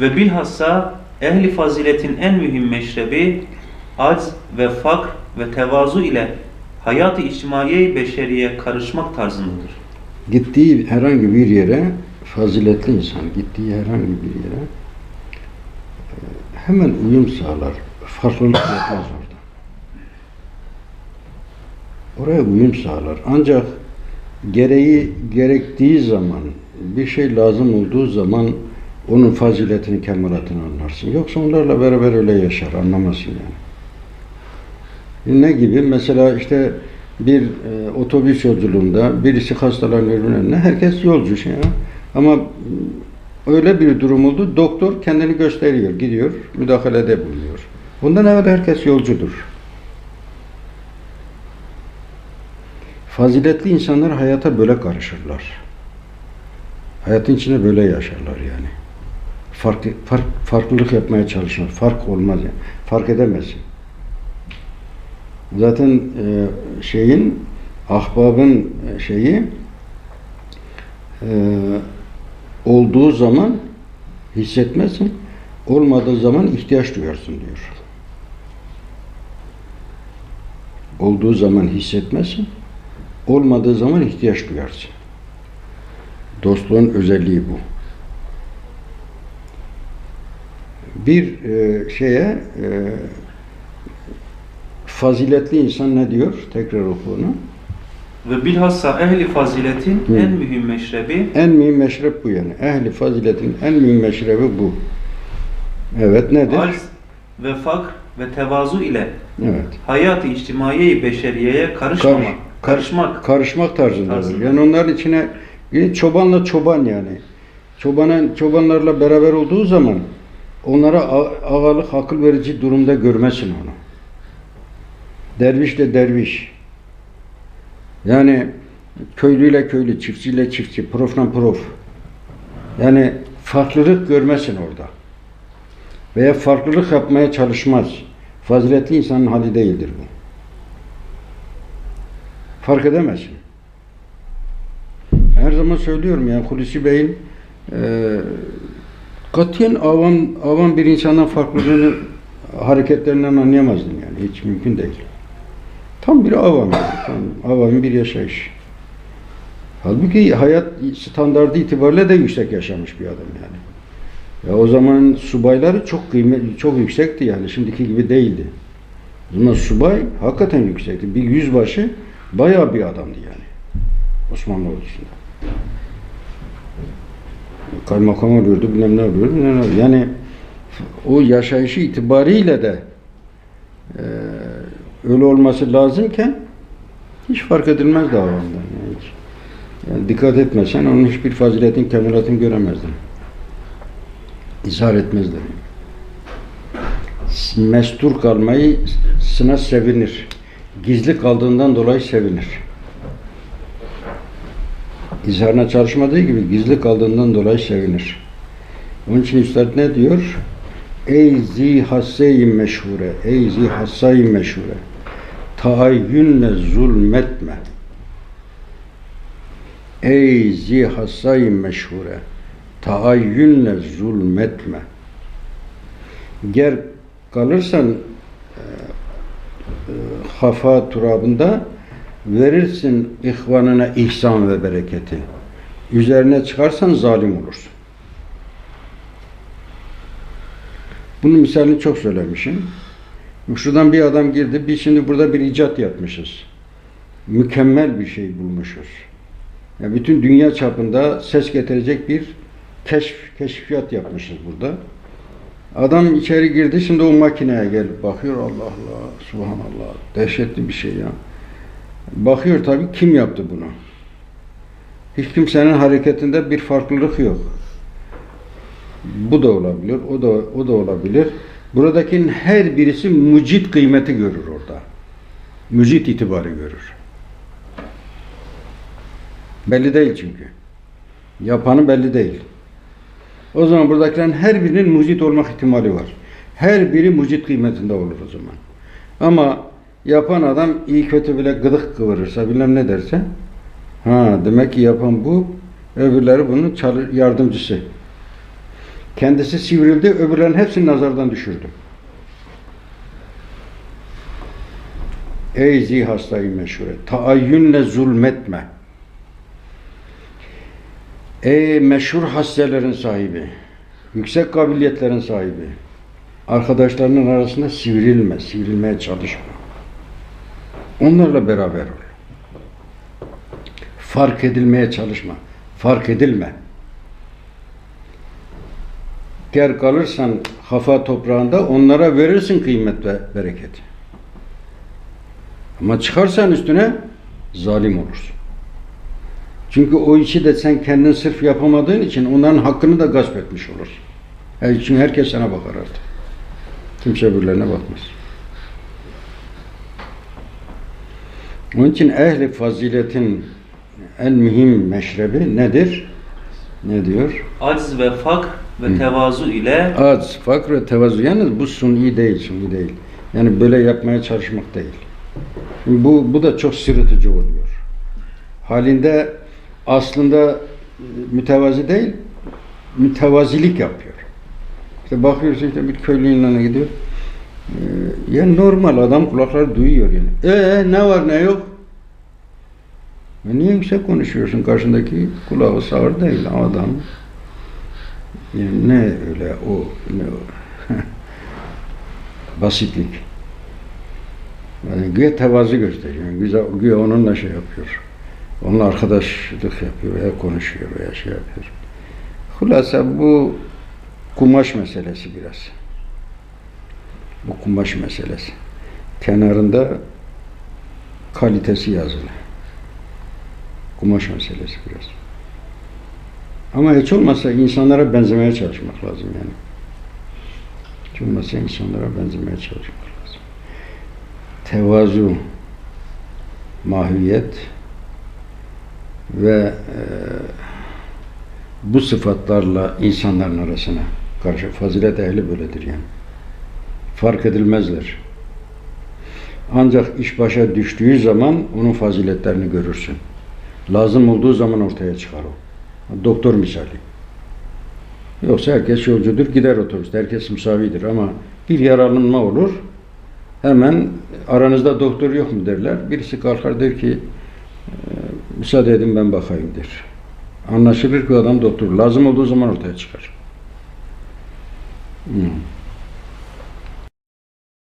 Ve bilhassa ehli faziletin en mühim meşrebi acz ve fakr ve tevazu ile hayat-ı içtimaiye beşeriye karışmak tarzındadır. Gittiği herhangi bir yere faziletli insan gittiği herhangi bir yere e, hemen uyum sağlar. Farklılık yapmaz orada. Oraya uyum sağlar. Ancak gereği gerektiği zaman bir şey lazım olduğu zaman onun faziletini, kemalatını anlarsın. Yoksa onlarla beraber öyle yaşar, anlamazsın yani. Ne gibi? Mesela işte bir e, otobüs yolculuğunda birisi hastalanıyor önüne. Herkes yolcu şey ya. Ama öyle bir durum oldu. Doktor kendini gösteriyor, gidiyor, müdahalede bulunuyor. Bundan evvel herkes yolcudur. Faziletli insanlar hayata böyle karışırlar. Hayatın içinde böyle yaşarlar yani. Fark, fark, farklılık yapmaya çalışır. Fark olmaz yani. Fark edemezsin. Zaten e, şeyin ahbabın şeyi e, olduğu zaman hissetmezsin. Olmadığı zaman ihtiyaç duyarsın diyor. Olduğu zaman hissetmezsin. Olmadığı zaman ihtiyaç duyarsın. Dostluğun özelliği bu. Bir e, şeye e, faziletli insan ne diyor? Tekrar oku onu. Ve bilhassa ehli faziletin Hı. en mühim meşrebi En mühim meşrep bu yani. Ehli faziletin en mühim meşrebi bu. Evet nedir? acz ve fakr ve tevazu ile Evet. hayat-ı içtimaiye beşeriyeye karışmamak. Karış- karışmak. Karışmak tarzındadır. Tarzında. Yani onların içine bir çobanla çoban yani. Çobanın çobanlarla beraber olduğu zaman onlara ağalık akıl verici durumda görmesin onu. Dervişle derviş. Yani köylüyle köylü, çiftçiyle çiftçi, profla prof. Yani farklılık görmesin orada. Veya farklılık yapmaya çalışmaz. Faziletli insanın hali değildir bu. Fark edemezsin. Her zaman söylüyorum yani Hulusi Bey'in e, katiyen avam, avam bir insandan farklılığını hareketlerinden anlayamazdım yani. Hiç mümkün değil. Tam bir avam. Tam avamın bir yaşayış. Halbuki hayat standardı itibariyle de yüksek yaşamış bir adam yani. Ya o zaman subayları çok kıymetli, çok yüksekti yani. Şimdiki gibi değildi. Zaman subay hakikaten yüksekti. Bir yüzbaşı bayağı bir adamdı yani. Osmanlı ordusunda. Kaymakam oluyordu, bilmem ne oluyordu, bilmem ne. Yani o yaşayışı itibariyle de eee, öyle olması lazımken hiç fark edilmez davamdan. Yani, yani dikkat etmesen onun hiçbir faziletin, kemalatını göremezdin. İzhar etmezler. Mestur kalmayı sına sevinir. Gizli kaldığından dolayı sevinir. İzharına çalışmadığı gibi gizli kaldığından dolayı sevinir. Onun için Üstad ne diyor? Ey zi hasse-i meşhure, ey zi hassay meşhure, taayyünle zulmetme. Ey zi hassay meşhure, taayyünle zulmetme. Ger kalırsan e, e, hafa turabında verirsin ihvanına ihsan ve bereketi. Üzerine çıkarsan zalim olursun. Bunun misalini çok söylemişim. Şuradan bir adam girdi, biz şimdi burada bir icat yapmışız. Mükemmel bir şey bulmuşuz. Ya bütün dünya çapında ses getirecek bir keşf, keşfiyat yapmışız burada. Adam içeri girdi, şimdi o makineye gelip bakıyor. Allah Allah, subhanallah. Dehşetli bir şey ya. Bakıyor tabii kim yaptı bunu? Hiç kimsenin hareketinde bir farklılık yok. Bu da olabilir, o da o da olabilir. Buradakinin her birisi mucit kıymeti görür orada. Mucit itibarı görür. Belli değil çünkü. Yapanı belli değil. O zaman buradakilerin her birinin mucit olmak ihtimali var. Her biri mucit kıymetinde olur o zaman. Ama yapan adam iyi kötü bile gıdık kıvırırsa bilmem ne derse ha demek ki yapan bu öbürleri bunun yardımcısı. Kendisi sivrildi, öbürlerin hepsini nazardan düşürdü. Ey zihastayı meşhure, taayyünle zulmetme. Ey meşhur hasselerin sahibi, yüksek kabiliyetlerin sahibi, arkadaşlarının arasında sivrilme, sivrilmeye çalışma. Onlarla beraber ol. Fark edilmeye çalışma, fark edilme. Ger kalırsan hafa toprağında onlara verirsin kıymet ve bereket. Ama çıkarsan üstüne zalim olursun. Çünkü o işi de sen kendin sırf yapamadığın için onların hakkını da gasp etmiş olursun. Her için herkes sana bakar artık. Kimse birilerine bakmaz. Onun için ehli faziletin en mühim meşrebi nedir? Ne diyor? Acz ve fakr ve tevazu ile Az, fakr ve tevazu. Yalnız bu suni değil, suni değil. Yani böyle yapmaya çalışmak değil. Şimdi bu, bu da çok sırıtıcı oluyor. Halinde aslında e, mütevazi değil, mütevazilik yapıyor. İşte bakıyorsun işte bir köylünün yanına gidiyor. Ee, normal adam kulakları duyuyor yani. Ee ne var ne yok? E niye yüksek konuşuyorsun karşındaki kulağı sağır değil adam. Yani ne öyle o ne o basitlik. Yani güya tevazu gösteriyor. Yani güya, güya onunla şey yapıyor. Onunla arkadaşlık yapıyor veya konuşuyor veya şey yapıyor. Hulasa bu kumaş meselesi biraz. Bu kumaş meselesi. Kenarında kalitesi yazılı. Kumaş meselesi biraz. Ama hiç olmazsa insanlara benzemeye çalışmak lazım yani. Hiç olmazsa insanlara benzemeye çalışmak lazım. Tevazu, mahviyet ve e, bu sıfatlarla insanların arasına karşı fazilet ehli böyledir yani. Fark edilmezler. Ancak iş başa düştüğü zaman onun faziletlerini görürsün. Lazım olduğu zaman ortaya çıkar o. Doktor misali. Yoksa herkes yolcudur, gider otobüste. Herkes müsavidir ama bir yaralanma olur. Hemen aranızda doktor yok mu derler. Birisi kalkar der ki "Ee, müsaade edin ben bakayım der. Anlaşılır ki adam doktor. Lazım olduğu zaman ortaya çıkar. Hmm.